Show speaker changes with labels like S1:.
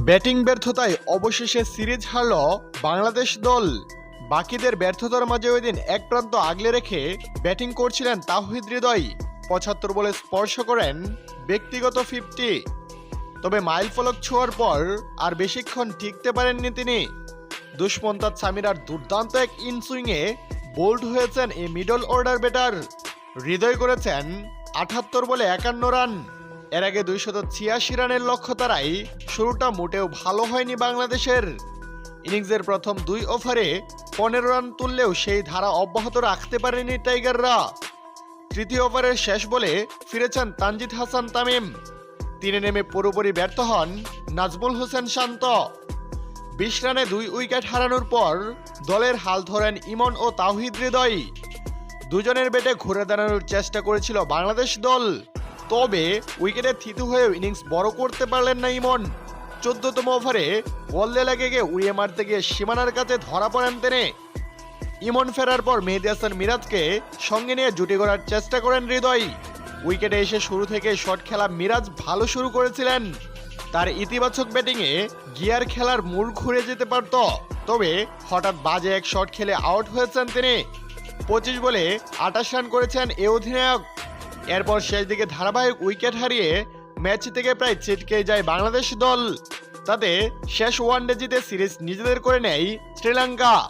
S1: Batting ব্যর্থতায় অবশেষে series হারল Bangladesh দল। বাকিদের ব্যর্থতার মাঝে ওই দিন এক প্রান্ত আগলে রেখে ব্যাটিং করছিলেন তাহিদ হৃদয়। পঁচাত্তর বলে স্পর্শ করেন ব্যক্তিগত ফিফটি। তবে মাইল ফলক ছোঁয়ার পর আর বেশিক্ষণ টিকতে পারেননি তিনি। দুষ্মন্তাজ সামিরার দুর্দান্ত এক ইনসুইংয়ে বোল্ড হয়েছেন এই মিডল অর্ডার ব্যাটার। হৃদয় করেছেন আঠাত্তর বলে একান্ন রান। এর আগে দুইশত ছিয়াশি রানের লক্ষ্য তারাই শুরুটা মোটেও ভালো হয়নি বাংলাদেশের। ইনিংসের প্রথম দুই ওভারে পনেরো রান তুললেও সেই ধারা অব্যাহত রাখতে পারেনি টাইগাররা। তৃতীয় ওভারের শেষ বলে ফিরেছেন তানজিদ হাসান তামিম। তিনে নেমে পুরোপুরি ব্যর্থ হন নাজমুল হোসেন শান্ত। বিশ রানে দুই উইকেট হারানোর পর দলের হাল ধরেন ইমন ও তাওহিদ হৃদয়। দুজনের বেটে ঘুরে দাঁড়ানোর চেষ্টা করেছিল বাংলাদেশ দল। তবে উইকেটে থিতু হয়ে ইনিংস বড় করতে পারলেন না ইমন। চোদ্দতম ওভারে বললে লেগে গিয়ে উড়িয়ে মারতে গিয়ে সীমানার কাছে ধরা পড়েন তিনি। ইমন ফেরার পর মেহেদি হাসান মিরাজকে সঙ্গে নিয়ে জুটি করার চেষ্টা করেন হৃদয়। উইকেটে এসে শুরু থেকে শট খেলা মিরাজ ভালো শুরু করেছিলেন। তার ইতিবাচক ব্যাটিংয়ে গিয়ার খেলার মূল ঘুরে যেতে পারত। তবে হঠাৎ বাজে এক শট খেলে আউট হয়েছেন তিনি। পঁচিশ বলে আটাশ রান করেছেন এ অধিনায়ক। এরপর শেষ দিকে ধারাবাহিক উইকেট হারিয়ে ম্যাচ থেকে প্রায় ছিটকে যায় বাংলাদেশ দল। তাতে শেষ ওয়ানডে জিতে সিরিজ নিজেদের করে নেয় শ্রীলঙ্কা।